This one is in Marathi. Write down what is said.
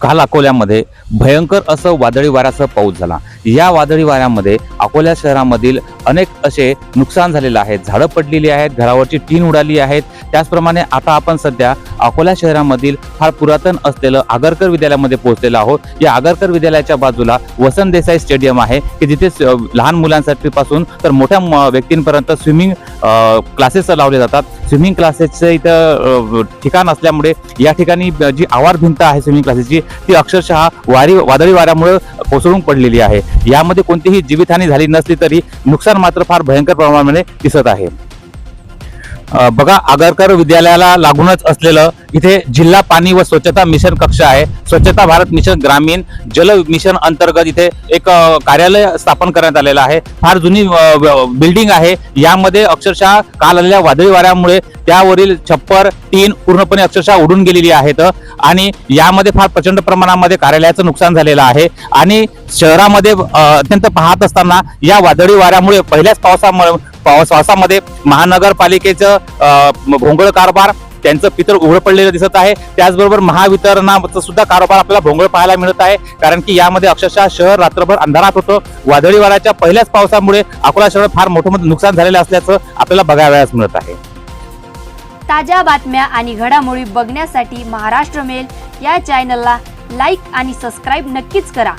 काल अकोल्यामध्ये भयंकर असं वादळी वाऱ्यासह पाऊस झाला. या वादळी वाऱ्यामध्ये अकोला शहरामधील अनेक असे नुकसान झालेलं आहे. झाडं पडलेली आहेत घरावरची टीन उडाली आहेत. त्याचप्रमाणे आता आपण सध्या अकोला शहरामधील फार पुरातन असलेलं आगरकर विद्यालयामध्ये पोहोचलेलो आहोत. या आगरकर विद्यालयाच्या बाजूला वसंत देसाई स्टेडियम आहे की जिथे लहान मुलांसाठी पासून तर मोठ्या म- व्यक्तींपर्यंत स्विमिंग क्लासेस लावले जातात. स्विमिंग क्लासेसचं इथं ठिकाण असल्यामुळे या ठिकाणी जी आवार भिंत आहे स्विमिंग क्लासेसची ती अक्षरशः वारी वादळी वाऱ्यामुळे कोसळून पडलेली आहे. यामध्ये कोणतीही जीवितहानी झाली नसली तरी नुकसान मात्र फार भयंकर प्रमाणामध्ये दिसत आहे. बघा आगरकर विद्यालयाला लागूनच असलेलं इथे जिल्हा पाणी व स्वच्छता मिशन कक्ष आहे. स्वच्छता भारत मिशन ग्रामीण जल मिशन अंतर्गत इथे एक कार्यालय स्थापन करण्यात आलेलं आहे. फार जुनी बिल्डिंग आहे. यामध्ये अक्षरशः काल आलेल्या वादळी वाऱ्यामुळे त्यावरील छप्पर टीन पूर्णपणे अक्षरशः उडून गेलेली आहेत. आणि यामध्ये फार प्रचंड प्रमाणामध्ये कार्यालयाचं नुकसान झालेलं आहे. आणि शहरामध्ये अत्यंत पाहत असताना या वादळी वाऱ्यामुळे पहिल्याच पावसामुळे पावस पावसामध्ये महानगरपालिकेचं भोंगळ कारभार त्यांचं पितर उघड पडलेलं दिसत आहे. त्याचबरोबर महावितरणाचा सुद्धा कारोबार आपल्याला भोंगळ पाहायला मिळत आहे. कारण की यामध्ये अक्षरशः शहर रात्रभर अंधारात होतं. वादळी वाऱ्याच्या पहिल्याच पावसामुळे अकोला शहर फार मोठं मोठं नुकसान झालेलं असल्याचं आपल्याला बघावयास मिळत आहे. ताज्या बातम्या आणि घडामोडी बघण्यासाठी महाराष्ट्र मेल या चॅनलला लाईक आणि सबस्क्राईब नक्कीच करा.